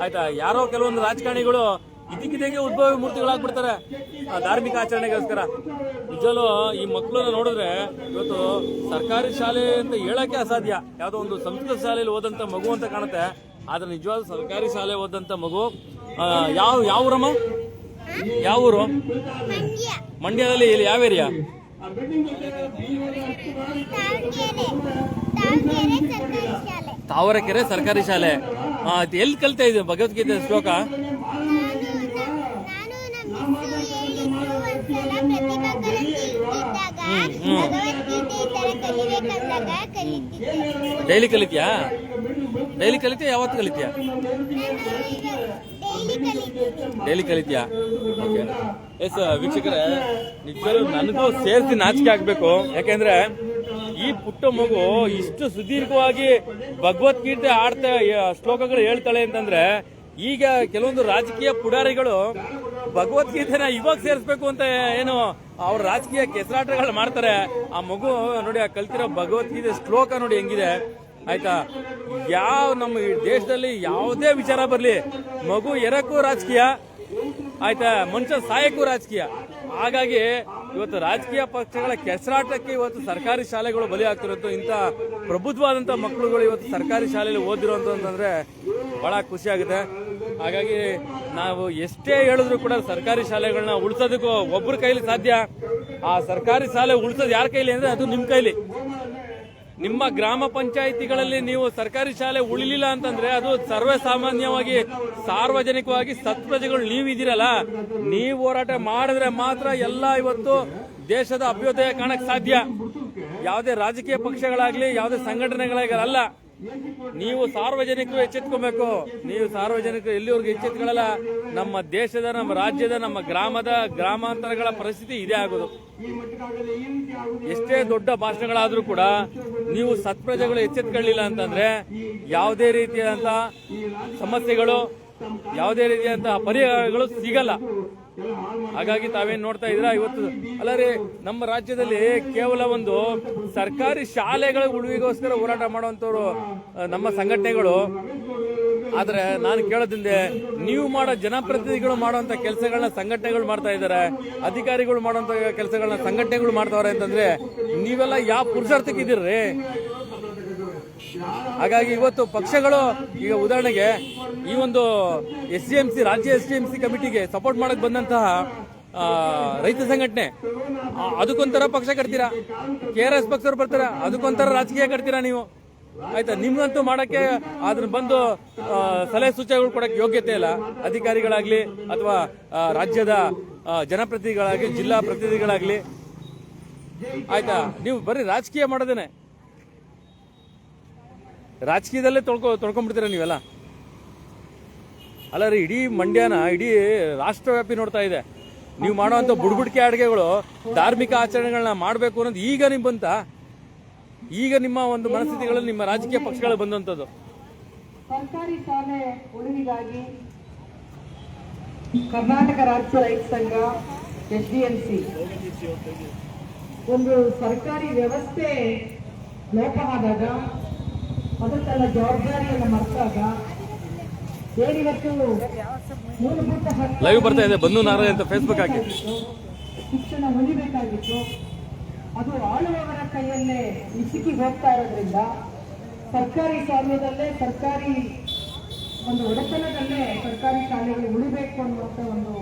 ಆಯ್ತಾ? ಯಾರೋ ಕೆಲವೊಂದು ರಾಜಕಾರಣಿಗಳು ಇದಕ್ಕಿದಂಗೆ ಉದ್ಭವಿ ಮೂರ್ತಿಗಳಾಗ್ಬಿಡ್ತಾರೆ. ಆ, ಧಾರ್ಮಿಕ ಆಚರಣೆಗೋಸ್ಕರ. ನಿಜವಲ್ಲೂ ಈ ಮಕ್ಕಳನ್ನ ನೋಡಿದ್ರೆ ಇವತ್ತು ಸರ್ಕಾರಿ ಶಾಲೆ ಅಂತ ಹೇಳಕ್ಕೆ ಅಸಾಧ್ಯ. ಯಾವುದೋ ಒಂದು ಸಂಸ್ಕೃತ ಶಾಲೆಯಲ್ಲಿ ಓದಂತ ಮಗು ಅಂತ ಕಾಣುತ್ತೆ. ಆದ್ರೆ ನಿಜವಾದ ಸರ್ಕಾರಿ ಶಾಲೆ ಓದಂತ ಮಗು ಯಾವ ಯಾವ ಊರಮ್ಮ? ಯಾವ ಊರು? ಮಂಡ್ಯದಲ್ಲಿ ಇಲ್ಲಿ ಯಾವ ಏರಿಯಾ? ತಾವರಕೆರೆ ಸರ್ಕಾರಿ ಶಾಲೆ. ಎಲ್ಲಿ ಕಲಿತಾ ಇದೆ ಭಗವದ್ಗೀತೆ ಶ್ಲೋಕ? ಡೈಲಿ ಕಲಿತೀಯಾ? ಡೈಲಿ ಕಲಿತಿಯಾ? ಯಾವತ್ತು ಕಲಿತೀಯಾ? ಡೈಲಿ ಕಲಿತೀಯಾ? ಓಕೆ ಎಸ್ ವೀಕ್ಷಕರೇ, ನಿಜವಾಗ್ಲೂ ನನಗೂ ಸೇರಿಸಿ ನಾಚಿಕೆ ಆಗ್ಬೇಕು. ಯಾಕೆಂದ್ರೆ ಈ ಪುಟ್ಟ ಮಗು ಇಷ್ಟು ಸುದೀರ್ಘವಾಗಿ ಭಗವದ್ಗೀತೆ ಆಡ್ತಾ ಶ್ಲೋಕಗಳು ಹೇಳ್ತಾಳೆ ಅಂತಂದ್ರೆ, ಈಗ ಕೆಲವೊಂದು ರಾಜಕೀಯ ಪುಡಾರಿಗಳು ಭಗವದ್ಗೀತೆನ ಇವಾಗ ಸೇರಿಸ್ಬೇಕು ಅಂತ ಏನು ಅವ್ರ ರಾಜಕೀಯ ಕೆಸರಾಟಗಳು ಮಾಡ್ತಾರೆ. ಆ ಮಗು ನೋಡಿ, ಆ ಕಲ್ತಿರೋ ಭಗವದ್ಗೀತೆ ಶ್ಲೋಕ ನೋಡಿ ಹೆಂಗಿದೆ. ಆಯ್ತಾ? ಯಾವ ನಮ್ಮ ದೇಶದಲ್ಲಿ ಯಾವುದೇ ವಿಚಾರ ಬರಲಿ, ಮಗು ಎರಕ್ಕೂ ರಾಜಕೀಯ, ಆಯ್ತಾ? ಮನುಷ್ಯ ಸಾಯಕ್ಕೂ ರಾಜಕೀಯ. ಹಾಗಾಗಿ ಇವತ್ತು ರಾಜಕೀಯ ಪಕ್ಷಗಳ ಕೆಸರಾಟಕ್ಕೆ ಇವತ್ತು ಸರ್ಕಾರಿ ಶಾಲೆಗಳು ಬಲಿ ಆಗ್ತಿರೋದು ಇಂಥ ಪ್ರಬುದ್ಧವಾದಂಥ ಮಕ್ಕಳುಗಳು ಇವತ್ತು ಸರ್ಕಾರಿ ಶಾಲೆಯಲ್ಲಿ ಅಂತಂದ್ರೆ ಬಹಳ ಖುಷಿ ಆಗುತ್ತೆ. ಹಾಗಾಗಿ ನಾವು ಎಷ್ಟೇ ಹೇಳಿದ್ರು ಕೂಡ ಸರ್ಕಾರಿ ಶಾಲೆಗಳನ್ನ ಉಳಿಸೋದಕ್ಕೂ ಒಬ್ಬರ ಕೈಲಿ ಸಾಧ್ಯ. ಆ ಸರ್ಕಾರಿ ಶಾಲೆ ಉಳಿಸೋದು ಯಾರ ಕೈಲಿ ಅಂದ್ರೆ ಅದು ನಿಮ್ಮ ಕೈಲಿ. ನಿಮ್ಮ ಗ್ರಾಮ ಪಂಚಾಯಿತಿಗಳಲ್ಲಿ ನೀವು ಸರ್ಕಾರಿ ಶಾಲೆ ಉಳಿಲಿಲ್ಲ ಅಂತಂದ್ರೆ ಅದು ಸರ್ವೇ ಸಾಮಾನ್ಯವಾಗಿ ಸಾರ್ವಜನಿಕವಾಗಿ ಸತ್ಪ್ರಜೆಗಳು ನೀವಿದ್ದೀರಲ್ಲ, ನೀವು ಹೋರಾಟ ಮಾಡಿದ್ರೆ ಮಾತ್ರ ಎಲ್ಲ ಇವತ್ತು ದೇಶದ ಅಭ್ಯುದಯ ಕಾಣಕ್ ಸಾಧ್ಯ. ಯಾವುದೇ ರಾಜಕೀಯ ಪಕ್ಷಗಳಾಗ್ಲಿ, ಯಾವುದೇ ಸಂಘಟನೆಗಳಾಗಲಿ ಅಲ್ಲ. ನೀವು ಸಾರ್ವಜನಿಕರು ಎಚ್ಚೆತ್ಕೋಬೇಕು. ನೀವು ಸಾರ್ವಜನಿಕರು ಎಲ್ಲಿವರೆಗೂ ಎಚ್ಚೆತ್ಕೊಳ್ಳಲ್ಲ ನಮ್ಮ ದೇಶದ, ನಮ್ಮ ರಾಜ್ಯದ, ನಮ್ಮ ಗ್ರಾಮದ ಗ್ರಾಮಾಂತರಗಳ ಪರಿಸ್ಥಿತಿ ಇದೇ ಆಗೋದು. ಎಷ್ಟೇ ದೊಡ್ಡ ಭಾಷಣಗಳಾದರೂ ಕೂಡ ನೀವು ಸತ್ಪ್ರಜೆಗಳು ಎಚ್ಚೆತ್ಕೊಳ್ಳಿಲ್ಲ ಅಂತಂದ್ರೆ ಯಾವುದೇ ರೀತಿಯಾದಂಥ ಸಮಸ್ಯೆಗಳು ಯಾವುದೇ ರೀತಿಯಾದಂತಹ ಪರಿಹಾರಗಳು ಸಿಗಲ್ಲ. ಹಾಗಾಗಿ ತಾವೇನ್ ನೋಡ್ತಾ ಇದ್ರ ಇವತ್ತು ಅಲ್ಲ ರೀ ನಮ್ಮ ರಾಜ್ಯದಲ್ಲಿ ಕೇವಲ ಒಂದು ಸರ್ಕಾರಿ ಶಾಲೆಗಳ ಉಳಿವಿಗೋಸ್ಕರ ಹೋರಾಟ ಮಾಡುವಂತವ್ರು ನಮ್ಮ ಸಂಘಟನೆಗಳು ಆದ್ರೆ ನಾನು ಕೇಳೋದಿಂದೆ ನೀವು ಮಾಡೋ ಜನಪ್ರತಿನಿಧಿಗಳು ಮಾಡುವಂತ ಕೆಲಸಗಳನ್ನ ಸಂಘಟನೆಗಳು ಮಾಡ್ತಾ ಇದ್ದಾರೆ, ಅಧಿಕಾರಿಗಳು ಮಾಡುವಂತ ಕೆಲಸಗಳನ್ನ ಸಂಘಟನೆಗಳು ಮಾಡ್ತಾವ್ರೆ ಅಂತಂದ್ರೆ ನೀವೆಲ್ಲ ಯಾವ ಪುರುಷಾರ್ಥಕ್ಕಿದ್ದೀರ್ರಿ ಹಾಗಾಗಿ ಇವತ್ತು ಪಕ್ಷಗಳು, ಈಗ ಉದಾಹರಣೆಗೆ ಈ ಒಂದು ಎಸ್ ಡಿ ಎಂ ಸಿ ರಾಜ್ಯ ಎಸ್ ಡಿ ಎಂ ಸಿ ಕಮಿಟಿಗೆ ಸಪೋರ್ಟ್ ಮಾಡಕ್ ಬಂದಂತಹ ರೈತ ಸಂಘಟನೆ ಅದಕ್ಕೊಂಥರ ಪಕ್ಷ ಕಟ್ತೀರಾ? ಕೆ ಆರ್ ಎಸ್ ಪಕ್ಷರು ಬರ್ತಾರ, ಅದಕ್ಕೊಂಥರ ರಾಜಕೀಯ ಕಟ್ತೀರಾ ನೀವು? ಆಯ್ತಾ, ನಿಮ್ಗಂತೂ ಮಾಡಕ್ಕೆ ಅದ್ರ ಬಂದು ಸಲಹೆ ಸೂಚನೆಗಳು ಕೊಡಕ್ಕೆ ಯೋಗ್ಯತೆ ಇಲ್ಲ. ಅಧಿಕಾರಿಗಳಾಗ್ಲಿ ಅಥವಾ ರಾಜ್ಯದ ಜನಪ್ರತಿನಿಧಿಗಳಾಗ್ಲಿ, ಜಿಲ್ಲಾ ಪ್ರತಿನಿಧಿಗಳಾಗ್ಲಿ. ಆಯ್ತಾ, ನೀವು ಬರೀ ರಾಜಕೀಯ ಮಾಡೋದೇನೆ. ರಾಜಕೀಯದಲ್ಲೇ ತೊಳ್ಕೊ, ತೊಳ್ಕೊಂಡ್ಬಿಡ್ತೀರ ನೀವೆಲ್ಲ? ಅಲ್ಲ ರೀ, ಇಡೀ ಮಂಡ್ಯನ, ಇಡೀ ರಾಷ್ಟ್ರವ್ಯಾಪಿ ನೋಡ್ತಾ ಇದೆ. ನೀವು ಮಾಡುವಂತ ಬುಡ್ಬುಡ್ಕೆ ಅಡುಗೆಗಳು ಧಾರ್ಮಿಕ ಆಚರಣೆಗಳನ್ನ ಮಾಡಬೇಕು ಅನ್ನೋದು ಈಗ ನಿಮ್ ಬಂತ ಈಗ ನಿಮ್ಮ ಒಂದು ಮನಸ್ಥಿತಿಗಳಲ್ಲಿ ನಿಮ್ಮ ರಾಜಕೀಯ ಪಕ್ಷಗಳು ಬಂದಂಥದ್ದು? ಸರ್ಕಾರಿ ಶಾಲೆ ಉಳಿವಿಗಾಗಿ ಕರ್ನಾಟಕ ರಾಜ್ಯ ರೈತ ಸಂಘ ಎಸ್ ಡಿ ಎನ್ ಸಿ. ಒಂದು ಸರ್ಕಾರಿ ವ್ಯವಸ್ಥೆ ಲೋಪ ಆದಾಗ ತನ್ನ ಜವಾಬ್ದಾರಿಯನ್ನು ಮರೆತಾಗ ಏನಿವತ್ತು ಮೂಲಭೂತ ಲೈವ್ ಬರ್ತಾ ಇದೆ. ಬಂದು ನಾರಾಯಣ ಅಂತ ಫೇಸ್ಬುಕ್ ಹಾಕಿ. ಶಿಕ್ಷಣ ಉಳಿಬೇಕಾಗಿತ್ತು ಅದು ಆಳುವವರ ಕೈಯಲ್ಲೇ ಇಸುಕಿ ಹೋಗ್ತಾ ಇರೋದ್ರಿಂದ ಸರ್ಕಾರಿ ಸ್ವಾಮ್ಯದಲ್ಲೇ ಸರ್ಕಾರಿ ಒಂದು ಒಡೆತನದಲ್ಲೇ ಸರ್ಕಾರಿ ಶಾಲೆಗಳು ಉಳಿಬೇಕು ಅನ್ನುವಂಥ ಒಂದು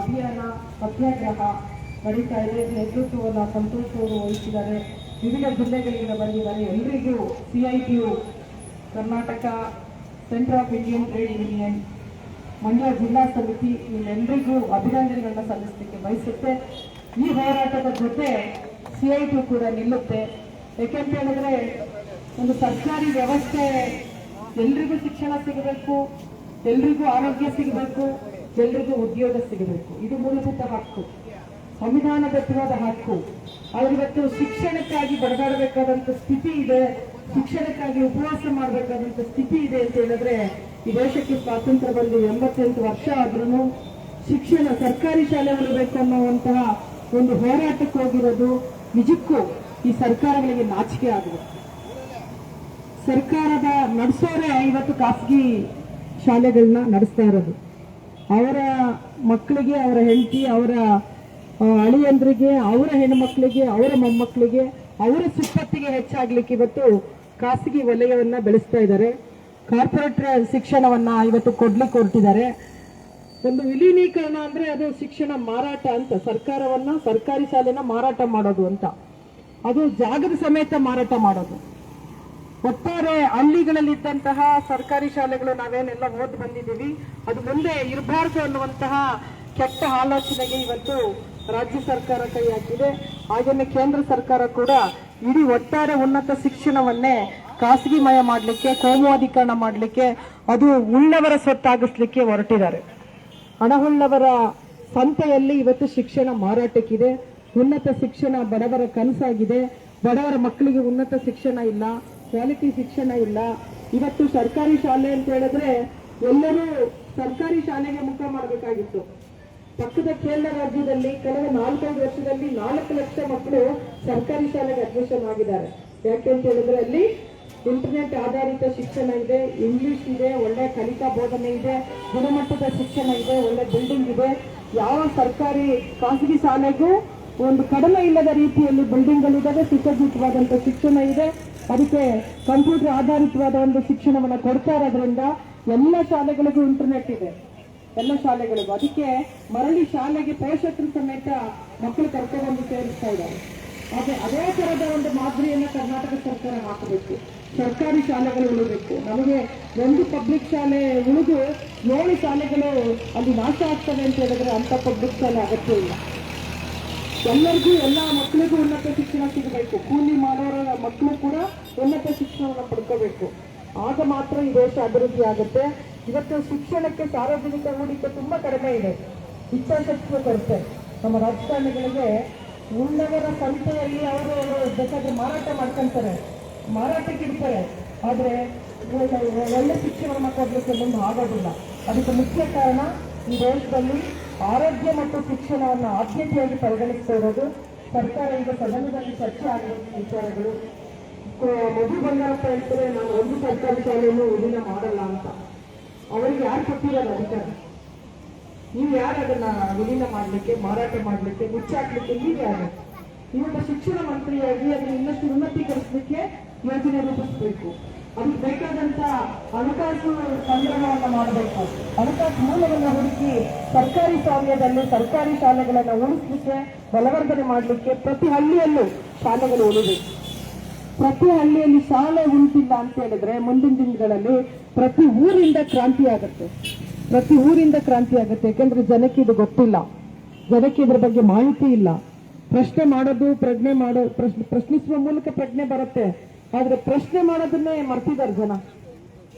ಅಭಿಯಾನ, ಸತ್ಯಾಗ್ರಹ ನಡೀತಾ ಇದೆ. ನೇತೃತ್ವವನ್ನು ಸಂತೋಷ್ ಅವರು ವಹಿಸಿದ್ದಾರೆ. ವಿವಿಧ ಜಿಲ್ಲೆಗಳಿಂದ ಬಂದಿದ್ದಾರೆ. ಎಲ್ರಿಗೂ C I T U Karnataka centre of Indian trade union, Mandya ಜಿಲ್ಲಾ ಸಮಿತಿ ಇಲ್ಲೆಲ್ಲರಿಗೂ ಅಭಿನಂದನೆಗಳನ್ನ ಸಲ್ಲಿಸಲಿಕ್ಕೆ ಬಯಸುತ್ತೆ. ಈ ಹೋರಾಟದ ಜೊತೆ ಸಿ ಐ ಟಿ ಕೂಡ ನಿಲ್ಲುತ್ತೆ. ಯಾಕೆಂತ ಹೇಳಿದ್ರೆ ಒಂದು ಸರ್ಕಾರಿ ವ್ಯವಸ್ಥೆ ಎಲ್ರಿಗೂ ಶಿಕ್ಷಣ ಸಿಗಬೇಕು, ಎಲ್ರಿಗೂ ಆರೋಗ್ಯ ಸಿಗಬೇಕು, ಎಲ್ರಿಗೂ ಉದ್ಯೋಗ ಸಿಗಬೇಕು. ಇದು ಮೂಲಭೂತ ಹಕ್ಕು. ಸಂವಿಧಾನಬದ್ಧವಾದ ಹಕ್ಕು. ಆದ್ರೆ ಇವತ್ತು ಶಿಕ್ಷಣಕ್ಕಾಗಿ ಬಡದಾಡಬೇಕಾದಂತ ಸ್ಥಿತಿ ಇದೆ. ಶಿಕ್ಷಣಕ್ಕಾಗಿ ಉಪವಾಸ ಮಾಡಬೇಕಾದಂತ ಸ್ಥಿತಿ ಇದೆ ಅಂತ ಹೇಳಿದ್ರೆ ಈ ದೇಶಕ್ಕೆ ಸ್ವಾತಂತ್ರ್ಯ ಬಂದು ಎಂಬತ್ತೆಂಟು ವರ್ಷ ಆದ್ರೂ ಶಿಕ್ಷಣ ಸರ್ಕಾರಿ ಶಾಲೆ ಹೊರಬೇಕು ಅನ್ನುವಂತಹ ಒಂದು ಹೋರಾಟಕ್ಕೆ ಹೋಗಿರೋದು ನಿಜಕ್ಕೂ ಈ ಸರ್ಕಾರಗಳಿಗೆ ನಾಚಿಕೆ ಆಗುತ್ತೆ ಸರ್ಕಾರದ ನಡೆಸೋರೆ ಇವತ್ತು ಖಾಸಗಿ ಶಾಲೆಗಳನ್ನ ನಡೆಸ್ತಾ ಇರೋದು. ಅವರ ಮಕ್ಕಳಿಗೆ, ಅವರ ಹೆಂಡತಿ, ಅವರ ಅಳಿಯಂದ್ರಿಗೆ, ಅವರ ಹೆಣ್ಮಕ್ಳಿಗೆ, ಅವರ ಮೊಮ್ಮಕ್ಕಳಿಗೆ ಅವರ ಸುಪ್ಪತ್ತಿಗೆ ಹೆಚ್ಚಾಗ್ಲಿಕ್ಕೆ ಇವತ್ತು ಖಾಸಗಿ ವಲಯವನ್ನ ಬೆಳೆಸ್ತಾ ಇದ್ದಾರೆ. ಕಾರ್ಪೊರೇಟ್ ಶಿಕ್ಷಣವನ್ನ ಇವತ್ತು ಕೊಡ್ಲಿಕ್ಕೆ ಹೊರಟಿದ್ದಾರೆ. ಒಂದು ವಿಲೀನೀಕರಣ ಅಂದ್ರೆ ಅದು ಶಿಕ್ಷಣ ಮಾರಾಟ ಅಂತ, ಸರ್ಕಾರವನ್ನ, ಸರ್ಕಾರಿ ಶಾಲೆನ ಮಾರಾಟ ಮಾಡೋದು ಅಂತ. ಅದು ಜಾಗದ ಸಮೇತ ಮಾರಾಟ ಮಾಡೋದು. ಒಟ್ಟಾರೆ ಹಳ್ಳಿಗಳಲ್ಲಿದ್ದಂತಹ ಸರ್ಕಾರಿ ಶಾಲೆಗಳು ನಾವೇನೆಲ್ಲ ಓದ್ ಬಂದಿದ್ದೀವಿ, ಅದು ಮುಂದೆ ಇರಬಾರ್ದು ಅನ್ನುವಂತಹ ಕೆಟ್ಟ ಆಲೋಚನೆಗೆ ಇವತ್ತು ರಾಜ್ಯ ಸರ್ಕಾರ ಕೈ ಹಾಕಿದೆ. ಹಾಗೆಯೇ ಕೇಂದ್ರ ಸರ್ಕಾರ ಕೂಡ ಇಡೀ ಒಟ್ಟಾರೆ ಉನ್ನತ ಶಿಕ್ಷಣವನ್ನೇ ಖಾಸಗಿಮಯ ಮಾಡಲಿಕ್ಕೆ, ಕೋಮುವಾದೀಕರಣ ಮಾಡಲಿಕ್ಕೆ, ಅದು ಉಳ್ಳವರ ಸ್ವತ್ತಾಗಿಸ್ಲಿಕ್ಕೆ ಹೊರಟಿದ್ದಾರೆ. ಹಣವುಳ್ಳವರ ಸಂತೆಯಲ್ಲಿ ಇವತ್ತು ಶಿಕ್ಷಣ ಮಾರಾಟಕ್ಕಿದೆ. ಉನ್ನತ ಶಿಕ್ಷಣ ಬಡವರ ಕನಸಾಗಿದೆ. ಬಡವರ ಮಕ್ಕಳಿಗೆ ಉನ್ನತ ಶಿಕ್ಷಣ ಇಲ್ಲ, ಕ್ವಾಲಿಟಿ ಶಿಕ್ಷಣ ಇಲ್ಲ. ಇವತ್ತು ಸರ್ಕಾರಿ ಶಾಲೆ ಅಂತ ಹೇಳಿದ್ರೆ ಎಲ್ಲರೂ ಸರ್ಕಾರಿ ಶಾಲೆಗೆ ಮುಖ ಮಾಡಬೇಕಾಗಿತ್ತು. ಪಕ್ಕದ ಕೇರಳ ರಾಜ್ಯದಲ್ಲಿ ಕಳೆದ ನಾಲ್ಕೈದು ವರ್ಷದಲ್ಲಿ ನಾಲ್ಕು ಲಕ್ಷ ಮಕ್ಕಳು ಸರ್ಕಾರಿ ಶಾಲೆಗೆ ಅಡ್ಮಿಷನ್ ಆಗಿದ್ದಾರೆ. ಯಾಕೆ ಅಂತ ಹೇಳಿದ್ರೆ ಅಲ್ಲಿ ಇಂಟರ್ನೆಟ್ ಆಧಾರಿತ ಶಿಕ್ಷಣ ಇದೆ, ಇಂಗ್ಲಿಷ್ ಇದೆ, ಒಳ್ಳೆ ಕಲಿಕಾ ಬೋಧನೆ ಇದೆ, ಗುಣಮಟ್ಟದ ಶಿಕ್ಷಣ ಇದೆ, ಒಳ್ಳೆ ಬಿಲ್ಡಿಂಗ್ ಇದೆ. ಯಾವ ಸರ್ಕಾರಿ, ಖಾಸಗಿ ಶಾಲೆಗೂ ಒಂದು ಕಡಿಮೆ ಇಲ್ಲದ ರೀತಿಯಲ್ಲಿ ಬಿಲ್ಡಿಂಗ್ಗಳಿದ್ದಾವೆ ಸುಸಜ್ಜಿತವಾದಂಥ ಶಿಕ್ಷಣ ಇದೆ. ಅದಕ್ಕೆ ಕಂಪ್ಯೂಟರ್ ಆಧಾರಿತವಾದ ಒಂದು ಶಿಕ್ಷಣವನ್ನು ಕೊಡ್ತಾ ಇರೋದ್ರಿಂದ ಎಲ್ಲ ಶಾಲೆಗಳಿಗೂ ಇಂಟರ್ನೆಟ್ ಇದೆ. ಎಲ್ಲ ಶಾಲೆಗಳಿಗೂ. ಅದಕ್ಕೆ ಮರಳಿ ಶಾಲೆಗೆ ಪೋಷಕರು ಸಮೇತ ಮಕ್ಕಳು ಕರ್ಕೊಂಡು ಸೇರಿಸ್ತಾ ಇದ್ದಾರೆ. ಅದೇ ಅದೇ ಥರದ ಒಂದು ಮಾದರಿಯನ್ನ ಕರ್ನಾಟಕ ಸರ್ಕಾರ ಹಾಕಬೇಕು. ಸರ್ಕಾರಿ ಶಾಲೆಗಳು ಉಳಿಬೇಕು. ನಮಗೆ ಒಂದು ಪಬ್ಲಿಕ್ ಶಾಲೆ ಉಳಿದು ಏಳು ಶಾಲೆಗಳು ಅಲ್ಲಿ ನಾಶ ಆಗ್ತವೆ ಅಂತ ಹೇಳಿದ್ರೆ ಅಂತ ಪಬ್ಲಿಕ್ ಶಾಲೆ ಅಗತ್ಯ ಇಲ್ಲ. ಎಲ್ಲರಿಗೂ ಎಲ್ಲ ಮಕ್ಕಳಿಗೂ ಉನ್ನತ ಶಿಕ್ಷಣ ಸಿಗಬೇಕು. ಕೂಲಿ ಮಾಡೋರ ಮಕ್ಕಳು ಕೂಡ ಉನ್ನತ ಶಿಕ್ಷಣವನ್ನು ಪಡ್ಕೋಬೇಕು. ಆಗ ಮಾತ್ರ ಈ ದೇಶ ಅಭಿವೃದ್ಧಿ ಆಗುತ್ತೆ. ಇವತ್ತು ಶಿಕ್ಷಣಕ್ಕೆ ಸಾರ್ವಜನಿಕ ಹೂಡಿಕೆ ತುಂಬಾ ಕಡಿಮೆ ಇದೆ. ಇಚ್ಛಾಶಕ್ತಿಯ ಕೊರತೆ ನಮ್ಮ ರಾಜಕಾರಣಿಗಳಿಗೆ ಉಳ್ಳವರ ಸಂಖ್ಯೆಯಲ್ಲಿ ಅವರು ಬೇಕಾದ್ರೆ ಮಾರಾಟ ಮಾಡ್ಕೊಂತಾರೆ. ಮಾರಾಟಕ್ಕೆ ಇಡ್ತಾರೆ ಆದರೆ ಒಳ್ಳೆ- ಶಿಕ್ಷಣವನ್ನು ಕೊಡಲಿಕ್ಕೆ ಮುಂದೆ ಆಗೋದಿಲ್ಲ. ಅದಕ್ಕೆ ಮುಖ್ಯ ಕಾರಣ ಈ ದೇಶದಲ್ಲಿ ಆರೋಗ್ಯ ಮತ್ತು ಶಿಕ್ಷಣವನ್ನು ಆದ್ಯತೆಯಾಗಿ ಪರಿಗಣಿಸ್ತಾ ಇರೋದು. ಸರ್ಕಾರ ಈಗ ಸದನದಲ್ಲಿ ಚರ್ಚೆ ಆಗಿರುವ ವಿಚಾರಗಳು. ಮಧು ಬಂಗಾರಪ್ಪ ಹೇಳ್ತಾರೆ, ನಾನು ಒಂದು ಸರ್ಕಾರಿ ಶಾಲೆಯನ್ನು ವಿಲೀನ ಮಾಡಲ್ಲ ಅಂತ. ಅವರಿಗೆ ಯಾರು ಕೊಟ್ಟಿರೋದು ಅಧಿಕಾರ? ನೀವು ಯಾರು ಅದನ್ನ ವಿಲೀನ ಮಾಡಲಿಕ್ಕೆ, ಮಾರಾಟ ಮಾಡಲಿಕ್ಕೆ, ಮುಚ್ಚಾಕ್ಲಿಕ್ಕೆ, ಹೀಗೆ ಆಗುತ್ತೆ ಇವತ್ತು ಶಿಕ್ಷಣ ಮಂತ್ರಿಯಾಗಿ ಅದನ್ನ ಇನ್ನಷ್ಟು ಉನ್ನತೀಕರಿಸಲಿಕ್ಕೆ ಯೋಜನೆ ರೂಪಿಸಬೇಕು. ಅದಕ್ಕೆ ಬೇಕಾದಂತ ಹಣಕಾಸು ಸಂಗ್ರಹವನ್ನು ಮಾಡಬೇಕು. ಹಣಕಾಸು ಮೂಲವನ್ನು ಹುಡುಕಿ ಸರ್ಕಾರಿ ಸ್ವಾಮ್ಯದಲ್ಲಿ ಸರ್ಕಾರಿ ಶಾಲೆಗಳನ್ನು ಉಳಿಸಲಿಕ್ಕೆ, ಬಲವರ್ಧನೆ ಮಾಡಲಿಕ್ಕೆ ಪ್ರತಿ ಹಳ್ಳಿಯಲ್ಲೂ ಶಾಲೆಗಳು ಉಳಿಬೇಕು ಪ್ರತಿ ಹಳ್ಳಿಯಲ್ಲಿ ಶಾಲೆ ಉಳಿಸಿಲ್ಲ ಅಂತ ಹೇಳಿದ್ರೆ ಮುಂದಿನ ದಿನಗಳಲ್ಲಿ ಪ್ರತಿ ಊರಿಂದ ಕ್ರಾಂತಿ ಆಗುತ್ತೆ. ಪ್ರತಿ ಊರಿಂದ ಕ್ರಾಂತಿ ಆಗುತ್ತೆ. ಯಾಕಂದ್ರೆ ಜನಕ್ಕೆ ಇದು ಗೊತ್ತಿಲ್ಲ. ಜನಕ್ಕೆ ಇದ್ರ ಬಗ್ಗೆ ಮಾಹಿತಿ ಇಲ್ಲ. ಪ್ರಶ್ನೆ ಮಾಡೋದು ಪ್ರಜ್ಞೆ ಮಾಡೋ, ಪ್ರಶ್ನೆ, ಪ್ರಶ್ನಿಸುವ ಮೂಲಕ ಪ್ರಜ್ಞೆ ಬರುತ್ತೆ. ಆದ್ರೆ ಪ್ರಶ್ನೆ ಮಾಡೋದನ್ನೇ ಮರ್ತಿದ್ದಾರೆ ಜನ.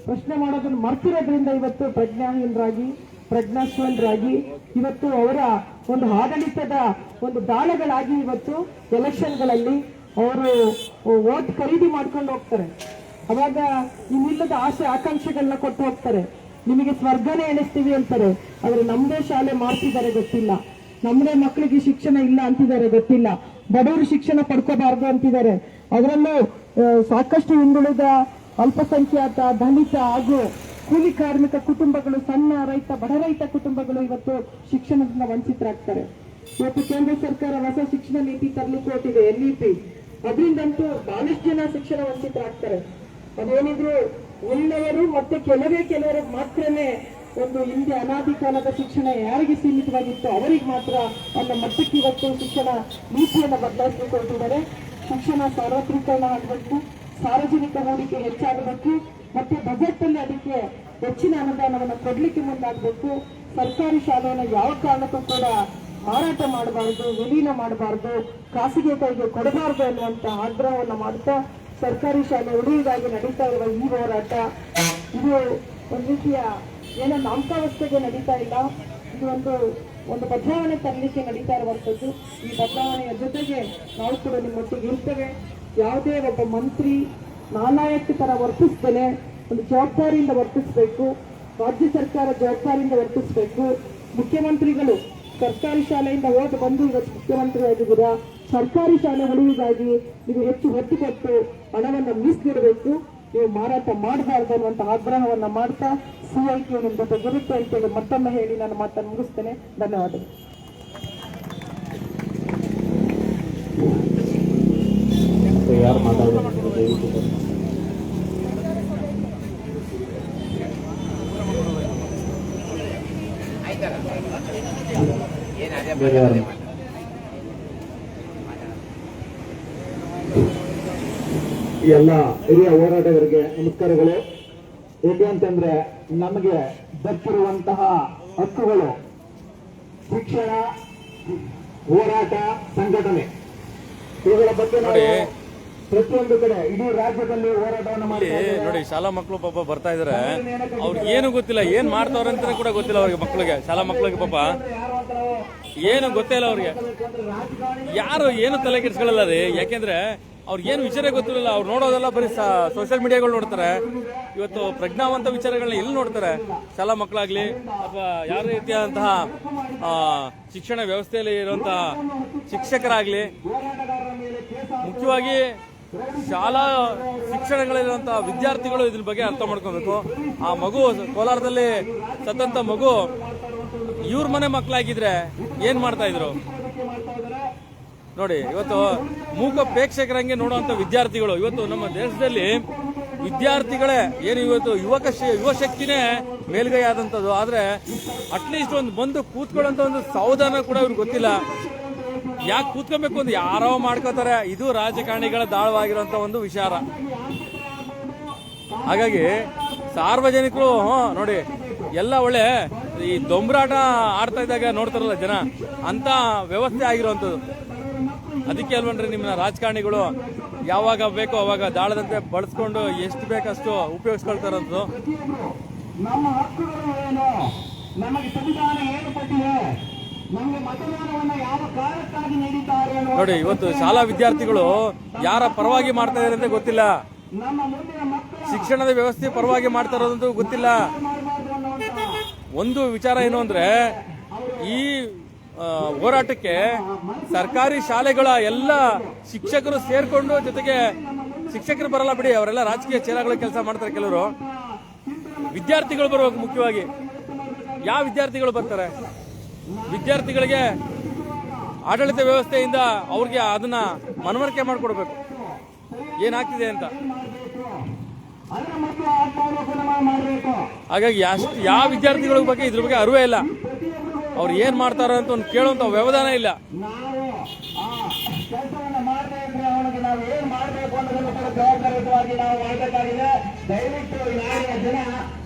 ಪ್ರಶ್ನೆ ಮಾಡೋದನ್ನ ಮರ್ತಿರೋದ್ರಿಂದ ಇವತ್ತು ಪ್ರಜ್ಞಾಹೀನರಾಗಿ, ಪ್ರಜ್ಞಾಶೀಲರಾಗಿ, ಇವತ್ತು ಅವರ ಒಂದು ಆಡಳಿತದ ಒಂದು ದಾಳಗಳಾಗಿ ಇವತ್ತು ಎಲೆಕ್ಷನ್ಗಳಲ್ಲಿ ಅವರು ವೋಟ್ ಖರೀದಿ ಮಾಡ್ಕೊಂಡು ಹೋಗ್ತಾರೆ. ಅವಾಗ ಇನ್ನಿಲ್ಲದ ಆಸೆ ಆಕಾಂಕ್ಷೆಗಳನ್ನ ಕೊಟ್ಟು ಹೋಗ್ತಾರೆ. ನಿಮಗೆ ಸ್ವರ್ಗನೇ ಎಣಿಸ್ತೀವಿ ಅಂತಾರೆ. ಆದ್ರೆ ನಮ್ದೇ ಶಾಲೆ ಮಾಡ್ತಿದ್ದಾರೆ ಗೊತ್ತಿಲ್ಲ. ನಮ್ದೇ ಮಕ್ಕಳಿಗೆ ಶಿಕ್ಷಣ ಇಲ್ಲ ಅಂತಿದ್ದಾರೆ ಗೊತ್ತಿಲ್ಲ. ಬಡವರು ಶಿಕ್ಷಣ ಪಡ್ಕೋಬಾರ್ದು ಅಂತಿದ್ದಾರೆ. ಅದರಲ್ಲೂ ಸಾಕಷ್ಟು ಹಿಂದುಳಿದ ಅಲ್ಪಸಂಖ್ಯಾತ, ದಲಿತ ಹಾಗೂ ಕೂಲಿ ಕಾರ್ಮಿಕ ಕುಟುಂಬಗಳು, ಸಣ್ಣ ರೈತ, ಬಡ ರೈತ ಕುಟುಂಬಗಳು ಇವತ್ತು ಶಿಕ್ಷಣದಿಂದ ವಂಚಿತರಾಗ್ತಾರೆ. ಇವತ್ತು ಕೇಂದ್ರ ಸರ್ಕಾರ ಹೊಸ ಶಿಕ್ಷಣ ನೀತಿ ತರಲು ಕೋಟಿದೆ ಎನ್ ಇ ಪಿ ಅದರಿಂದಂತೂ ಬಹಳಷ್ಟು ಜನ ಶಿಕ್ಷಣ ವಂಚಿತರಾಗ್ತಾರೆ. ಅದೇನಿದ್ರು ಉಳ್ಳವರು ಮತ್ತೆ ಕೆಲವೇ ಕೆಲವರು ಮಾತ್ರನೇ ಒಂದು ಹಿಂದೆ ಅನಾದಿ ಕಾಲದ ಶಿಕ್ಷಣ ಯಾರಿಗೆ ಸೀಮಿತವಾಗಿತ್ತು, ಅವರಿಗೆ ಮಾತ್ರ ಅನ್ನೋ ಮಟ್ಟಕ್ಕೆ ಇವತ್ತು ಶಿಕ್ಷಣ ನೀತಿಯನ್ನು ಬದಲಾಯಿಸಿಕೊಳ್ತಿದ್ದಾರೆ. ಶಿಕ್ಷಣ ಸಾರ್ವತ್ರೀಕರಣ ಆಗಬೇಕು, ಸಾರ್ವಜನಿಕ ಹೂಡಿಕೆ ಹೆಚ್ಚಾಗಬೇಕು, ಮತ್ತೆ ಬಜೆಟ್ ಅಲ್ಲಿ ಅದಕ್ಕೆ ಹೆಚ್ಚಿನ ಅನುದಾನವನ್ನು ಕೊಡ್ಲಿಕ್ಕೆ ಮುಂದಾಗಬೇಕು. ಸರ್ಕಾರಿ ಶಾಲೆಯನ್ನು ಯಾವ ಕಾರಣಕ್ಕೂ ಕೂಡ ಮಾರಾಟ ಮಾಡಬಾರದು, ವಿಲೀನ ಮಾಡಬಾರದು, ಖಾಸಗಿ ಕೈಗೆ ಕೊಡಬಾರದು ಅನ್ನುವಂತ ಆಗ್ರಹವನ್ನು ಮಾಡ್ತಾ ಸರ್ಕಾರಿ ಶಾಲೆ ಉಳಿಯುವುದಾಗಿ ನಡೀತಾ ಇರುವ ಈ ಹೋರಾಟ ಇದು ಒಂದು ರೀತಿಯ ಏನೋ ನಾಮಕಾವಸ್ಥೆಗೆ ನಡೀತಾ ಇಲ್ಲ. ಇದು ಒಂದು ಒಂದು ಬದಲಾವಣೆ ತರಲಿಕ್ಕೆ ನಡೀತಾ ಇರುವಂತದ್ದು ಈ ಬದಲಾವಣೆಯ ಜೊತೆಗೆ ನಾವು ಕೂಡ ನಿಮ್ಮೊಟ್ಟಿಗೆ ಇರ್ತೇವೆ. ಯಾವುದೇ ಒಬ್ಬ ಮಂತ್ರಿ ನಾಲಾಯಕ್ಕೆ ತರ ವರ್ತಿಸ್ತೇನೆ ಒಂದು ಜವಾಬ್ದಾರಿಯಿಂದ ವರ್ತಿಸಬೇಕು. ರಾಜ್ಯ ಸರ್ಕಾರ ಜವಾಬ್ದಾರಿಯಿಂದ ವರ್ತಿಸಬೇಕು. ಮುಖ್ಯಮಂತ್ರಿಗಳು ಸರ್ಕಾರಿ ಶಾಲೆಯಿಂದ ಓದಿ ಬಂದು ಇವತ್ತು ಮುಖ್ಯಮಂತ್ರಿ ಆಗಿದ್ದೀರಾ ಸರ್ಕಾರಿ ಶಾಲೆ ಹೊಡೆಯುವುದಾಗಿ ನೀವು ಹೆಚ್ಚು ಒತ್ತು ಕೊಟ್ಟು ಹಣವನ್ನು ಮೀಸಲಿಡಬೇಕು. ನೀವು ಮಾರಾಟ ಮಾಡಬಾರ್ದು ಅನ್ನುವಂಥ ಆಗ್ರಹವನ್ನ ಮಾಡ್ತಾ ಸಿಐಟಿ ನಿಮ್ಮ ಜೊತೆಗಿರುತ್ತೆ ಅಂತೇಳಿ ಮತ್ತೊಮ್ಮೆ ಹೇಳಿ ನಾನು ಮಾತನ್ನು ಮುಗಿಸ್ತೇನೆ. ಧನ್ಯವಾದಗಳು. ಎಲ್ಲ ಹಿರಿಯ ಹೋರಾಟಗಾರರಿಗೆ ನಮಸ್ಕಾರಗಳು. ಏಕೆ ಅಂತಂದ್ರೆ ನಮಗೆ ದಕ್ಕಿರುವಂತಹ ಹಕ್ಕುಗಳು ಶಿಕ್ಷಣ ಹೋರಾಟ ಸಂಘಟನೆ. ಇವುಗಳ ಬಗ್ಗೆ ನೋಡಿ. ಪ್ರತಿಯೊಂದು ಕಡೆ ಇಡೀ ರಾಜ್ಯದಲ್ಲಿ ಹೋರಾಟವನ್ನು ಮಾಡಿ ನೋಡಿ ಶಾಲಾ ಮಕ್ಕಳು ಪಾಪ ಬರ್ತಾ ಇದಾರೆ. ಅವ್ರಿಗೆ ಏನು ಗೊತ್ತಿಲ್ಲ ಏನ್ ಮಾಡ್ತಾವ್ರೆ ಅಂತ ಕೂಡ ಗೊತ್ತಿಲ್ಲ ಅವ್ರಿಗೆ ಮಕ್ಕಳಿಗೆ ಶಾಲಾ ಮಕ್ಕಳಿಗೆ ಪಾಪ. ಏನು ಗೊತ್ತೇ ಇಲ್ಲ ಅವ್ರಿಗೆ. ಯಾರು ಏನು ತಲೆ ಕೆಡಿಸ್ಕೊಳ್ಳಲ್ಲ ರೀ? ಯಾಕೆಂದ್ರೆ ಅವ್ರಿಗೆ ಏನು ವಿಚಾರ ಗೊತ್ತಿರಲಿಲ್ಲ. ಅವ್ರು ನೋಡೋದೆಲ್ಲ ಬರೀ ಸೋಷಿಯಲ್ ಮೀಡಿಯಾಗಳು ನೋಡ್ತಾರೆ. ಇವತ್ತು ಪ್ರಜ್ಞಾವಂತ ವಿಚಾರಗಳನ್ನ ಎಲ್ಲಿ ನೋಡ್ತಾರೆ? ಶಾಲಾ ಮಕ್ಕಳಾಗಲಿ, ಅಥವಾ ಯಾವ ರೀತಿಯಾದಂತಹ ಶಿಕ್ಷಣ ವ್ಯವಸ್ಥೆಯಲ್ಲಿ ಇರುವಂತಹ ಶಿಕ್ಷಕರಾಗ್ಲಿ, ಮುಖ್ಯವಾಗಿ ಶಾಲಾ ಶಿಕ್ಷಣಗಳಲ್ಲಿರುವಂತಹ ವಿದ್ಯಾರ್ಥಿಗಳು ಇದ್ರ ಬಗ್ಗೆ ಅರ್ಥ ಮಾಡ್ಕೋಬೇಕು. ಆ ಮಗು ಕೋಲಾರದಲ್ಲಿ ಸತ್ತಂತ ಮಗು ಇವ್ರ ಮನೆ ಮಕ್ಕಳಾಗಿದ್ರೆ ಏನ್ ಮಾಡ್ತಾ ಇದ್ರು? ನೋಡಿ, ಇವತ್ತು ಮೂಕ ಪ್ರೇಕ್ಷಕರಂಗೆ ನೋಡುವಂತ ವಿದ್ಯಾರ್ಥಿಗಳು, ಇವತ್ತು ನಮ್ಮ ದೇಶದಲ್ಲಿ ವಿದ್ಯಾರ್ಥಿಗಳೇ, ಏನು ಇವತ್ತು ಯುವಕ ಯುವಶಕ್ತಿನೇ ಯುವ ಶಕ್ತಿನೇ ಮೇಲ್ಗೈ ಆದಂತದ್ದು ಆದ್ರೆ ಅಟ್ಲೀಸ್ಟ್ ಒಂದು ಬಂದು ಕೂತ್ಕೊಳ್ಳೋಂತ ಒಂದು ಸಾವಧಾನ ಕೂಡ ಇವ್ರಿಗೆ ಗೊತ್ತಿಲ್ಲ. ಯಾಕೆ ಕೂತ್ಕೊಬೇಕು ಅಂತ ಯಾರೋ ಮಾಡ್ಕೋತಾರೆ. ಇದು ರಾಜಕಾರಣಿಗಳ ದಾಳವಾಗಿರುವಂತ ಒಂದು ವಿಚಾರ. ಹಾಗಾಗಿ ಸಾರ್ವಜನಿಕರು ನೋಡಿ, ಎಲ್ಲ ಒಳ್ಳೆ ಈ ದೊಂಬರಾಟ ಆಡ್ತಾ ಇದ್ದಾಗ ನೋಡ್ತಾರಲ್ಲ ಜನ ಅಂತ ವ್ಯವಸ್ಥೆ ಆಗಿರುವಂತದ್ದು. ಅದಕ್ಕೆ ಅಲ್ವನ್ರಿ ನಿಮ್ಮನ್ನ ರಾಜಕಾರಣಿಗಳು ಯಾವಾಗ ಬೇಕೋ ಅವಾಗ ದಾಳದಂತೆ ಬಳಸ್ಕೊಂಡು ಎಷ್ಟು ಬೇಕಷ್ಟು ಉಪಯೋಗಿಸ್ಕೊಳ್ತಾರಂತು ನಮ್ಮ ಹಕ್ಕುಗಳು ಏನು? ನಮಗೆ ಸಂವಿಧಾನ ಏನು ಕೊಟ್ಟಿದೆ? ನಮಗೆ ಮತದಾನವನ್ನು ಯಾವ ಕಾರಣಕ್ಕಾಗಿ ನೀಡಿದ್ದಾರೆ ನೋಡಿ ಇವತ್ತು ಶಾಲಾ ವಿದ್ಯಾರ್ಥಿಗಳು ಯಾರ ಪರವಾಗಿ ಮಾಡ್ತಾ ಇದಾರೆ ಅಂತ ಗೊತ್ತಿಲ್ಲ. ನಮ್ಮ ಶಿಕ್ಷಣದ ವ್ಯವಸ್ಥೆ ಪರವಾಗಿ ಮಾಡ್ತಾ ಇರೋದಂತೂ ಗೊತ್ತಿಲ್ಲ. ಒಂದು ವಿಚಾರ ಏನು ಅಂದ್ರೆ ಹೋರಾಟಕ್ಕೆ ಸರ್ಕಾರಿ ಶಾಲೆಗಳ ಎಲ್ಲ ಶಿಕ್ಷಕರು ಸೇರ್ಕೊಂಡು ಜೊತೆಗೆ ಶಿಕ್ಷಕರು ಬರಲ್ಲ ಬಿಡಿ, ಅವರೆಲ್ಲ ರಾಜಕೀಯ ಚೇರಗಳ ಕೆಲಸ ಮಾಡ್ತಾರೆ ಕೆಲವರು. ವಿದ್ಯಾರ್ಥಿಗಳು ಬರಬೇಕು ಮುಖ್ಯವಾಗಿ. ಯಾವ ವಿದ್ಯಾರ್ಥಿಗಳು ಬರ್ತಾರೆ? ವಿದ್ಯಾರ್ಥಿಗಳಿಗೆ ಆಡಳಿತ ವ್ಯವಸ್ಥೆಯಿಂದ ಅವ್ರಿಗೆ ಅದನ್ನ ಮನವರಿಕೆ ಮಾಡಿಕೊಡ್ಬೇಕು. ಏನಾಗ್ತಿದೆ ಅಂತ. ಹಾಗಾಗಿ ಯಾವ ವಿದ್ಯಾರ್ಥಿಗಳ ಬಗ್ಗೆ ಇದ್ರ ಬಗ್ಗೆ ಅರಿವೇ ಇಲ್ಲ. ಅವ್ರು ಏನ್ ಮಾಡ್ತಾರ ಅಂತ ಒಂದು ಕೇಳುವಂತ ವ್ಯವಧಾನ ಇಲ್ಲ. ನಾವು ಕೆಲಸವನ್ನ ಮಾಡದೇ ಇದ್ರೆ ಅವನಿಗೆ ನಾವು ಏನ್ ಮಾಡಬೇಕು ಅನ್ನೋದನ್ನು ಕೂಡ ಜವಾಬ್ದಾರಿಯುತವಾಗಿ ನಾವು ಮಾಡಬೇಕಾಗಿದೆ. ದಯವಿಟ್ಟು ನಾಡಿನ ಜನ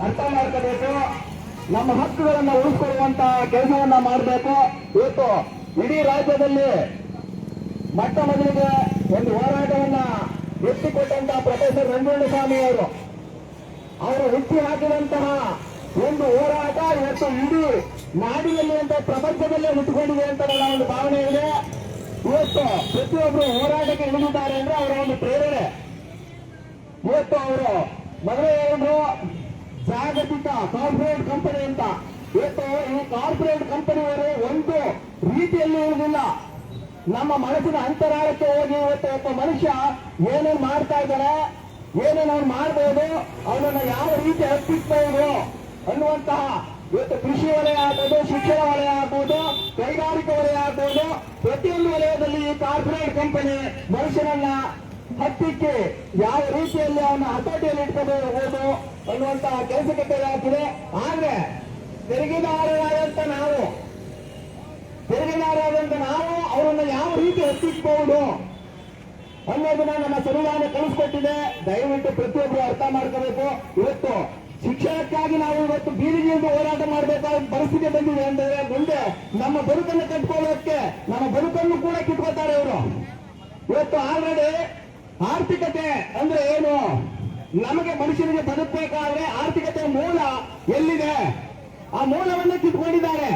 ಅರ್ಥ ಮಾಡ್ಕೋಬೇಕು. ನಮ್ಮ ಹಕ್ಕುಗಳನ್ನ ಉಳಿಸ್ಕೊಳ್ಳುವಂತ ಕೆಲಸವನ್ನ ಮಾಡಬೇಕು. ಇವತ್ತು ಇಡೀ ರಾಜ್ಯದಲ್ಲಿ ಮೊಟ್ಟ ಮೊದಲಿಗೆ ಒಂದು ಹೋರಾಟವನ್ನ ಎತ್ತಿಕೊಟ್ಟಂತಹ ಪ್ರೊಫೆಸರ್ ಸ್ವಾಮಿ ಅವರು. ಅವರು ಹುಟ್ಟಿ ಹಾಕಿದಂತಹ ಒಂದು ಹೋರಾಟ ಇವತ್ತು ಇಡೀ ನಾಡಿನಲ್ಲಿ ಅಂತ ಪ್ರಪಂಚದಲ್ಲೇ ಹುಟ್ಟುಕೊಂಡಿದೆ ಅಂತ ನನ್ನ ಒಂದು ಭಾವನೆ ಇದೆ. ಇವತ್ತು ಪ್ರತಿಯೊಬ್ಬರು ಹೋರಾಟಕ್ಕೆ ಇಳಿದಿದ್ದಾರೆ ಅಂದ್ರೆ ಅವರ ಒಂದು ಪ್ರೇರಣೆ. ಇವತ್ತು ಅವರು ಹೇಳಿದ್ರು, ಜಾಗತಿಕ ಕಾರ್ಪೊರೇಟ್ ಕಂಪನಿ ಅಂತ. ಇವತ್ತು ಈ ಕಾರ್ಪೊರೇಟ್ ಕಂಪನಿಯವರು ಒಂದು ರೀತಿಯಲ್ಲಿ ಇರುವುದಿಲ್ಲ. ನಮ್ಮ ಮನಸ್ಸಿನ ಅಂತರಾಳಕ್ಕೆ ಹೋಗಿ ಇವತ್ತು ಒಬ್ಬ ಮನುಷ್ಯ ಏನೇನು ಮಾಡ್ತಾ ಇದ್ದಾರೆ ಏನೇನು ಅವ್ರು ಮಾಡ್ಬೋದು, ಅವನನ್ನ ಯಾವ ರೀತಿ ಹತ್ತಿಸ್ಬೋದು ಅನ್ನುವಂತಹ ಇವತ್ತು ಕೃಷಿ ವಲಯ ಆಗ್ಬೋದು, ಶಿಕ್ಷಣ ವಲಯ ಆಗ್ಬೋದು, ಕೈಗಾರಿಕಾ ವಲಯ ಆಗ್ಬೋದು, ಪ್ರತಿಯೊಂದು ವಲಯದಲ್ಲಿ ಕಾರ್ಪೊರೇಟ್ ಕಂಪನಿ ಮನುಷ್ಯನನ್ನ ಹತ್ತಿಕ್ಕೆ ಯಾವ ರೀತಿಯಲ್ಲಿ ಅವನ ಹತೋಟಿಯಲ್ಲಿ ಇಟ್ಕೊಂಡು ಹೋಗ್ಬೋದು ಅನ್ನುವಂತಹ ಕೆಲಸಕ್ಕೆ ಕೈ ಹಾಕಿದೆ. ಆದ್ರೆ, ತೆರಿಗೆದಾರರಾದಂತ ನಾವು ತೆರಿಗೆದಾರರಾದಂತ ನಾವು ಅವರನ್ನು ಯಾವ ರೀತಿ ಹತ್ತಿಕ್ಕಬಹುದು ಅನ್ನೋದನ್ನ ನಮ್ಮ ಸಂವಿಧಾನ ಕಲಿಸ್ಕೊಟ್ಟಿದೆ. ದಯವಿಟ್ಟು ಪ್ರತಿಯೊಬ್ಬರು ಅರ್ಥ ಮಾಡ್ಕೋಬೇಕು. ಇವತ್ತು ಶಿಕ್ಷಣಕ್ಕಾಗಿ ನಾವು ಇವತ್ತು ಬೀದಿಗಿಳಿದು ಹೋರಾಟ ಮಾಡಬೇಕಾದ ಪರಿಸ್ಥಿತಿ ಬಂದಿದೆ ಅಂದ್ರೆ ಮುಂದೆ ನಮ್ಮ ಬದುಕನ್ನು ಕಟ್ಕೊಳ್ಳೋಕೆ ನಮ್ಮ ಬದುಕನ್ನು ಕೂಡ ಕಿತ್ಕೋತಾರೆ ಇವರು. ಇವತ್ತು ಆಲ್ರೆಡಿ ಆರ್ಥಿಕತೆ ಅಂದ್ರೆ ಏನು? ನಮಗೆ ಮನುಷ್ಯನಿಗೆ ಬದುಕಬೇಕಾದ್ರೆ ಆರ್ಥಿಕತೆ ಮೂಲ ಎಲ್ಲಿದೆ? ಆ ಮೂಲವನ್ನು ಕಿತ್ಕೊಂಡಿದ್ದಾರೆ.